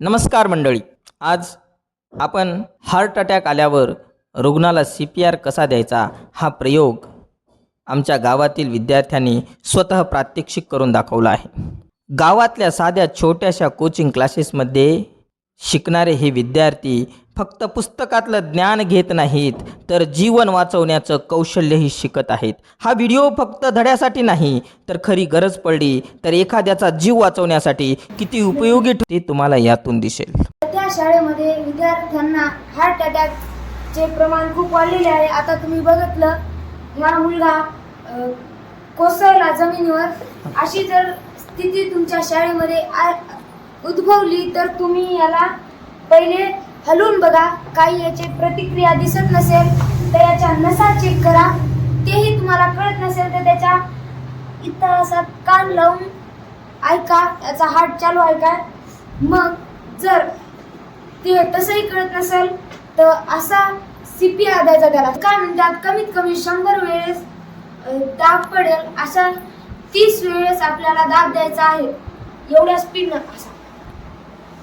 नमस्कार मंडळी. आज आपण हार्ट अटॅक आल्यावर रुग्णाला सी पी आर कसा द्यायचा हा प्रयोग आमच्या गावातील विद्यार्थ्यांनी स्वतः प्रात्यक्षिक करून दाखवला आहे. गावातल्या साध्या छोट्याशा कोचिंग क्लासेसमध्ये शिकणारे हे विद्यार्थी फक्त पुस्तकातलं ज्ञान घेत नाहीत तर जीवन वाचवण्याचं कौशल्यही शिकत आहेत. हा व्हिडिओ फक्त धड्यासाठी नाही तर खरी गरज पडली तर एखाद्याचा जीव वाचवण्यासाठी किती उपयोगी ठर- ते तुम्हाला यातून दिसेल. त्या शाळेमध्ये विद्यार्थ्यांना हार्ट अटॅकचे प्रमाण खूप वाढलेले आहे. आता तुम्ही बघितलं माझा मुलगा कोसळला जमिनीवर. अशी जर स्थिती तुमच्या शाळेमध्ये आ- उद्भवली तर तुम्ही याला पहिले हलवून बघा काही याची प्रतिक्रिया दिसत नसेल तर याच्या नसा चेक करा. तेही तुम्हाला कळत नसेल तर त्याच्या इतिहासात असा कान लावून ऐका याचा हार्ट चालू ऐका. मग जर ते तसंही कळत नसेल तर असा सी पी आर द्यायचा त्याला. एका मिनिटात कमीत कमी शंभर वेळेस दाब पडेल अशा तीस वेळेस आपल्याला दाब द्यायचा आहे. एवढ्या स्पीडनं असा.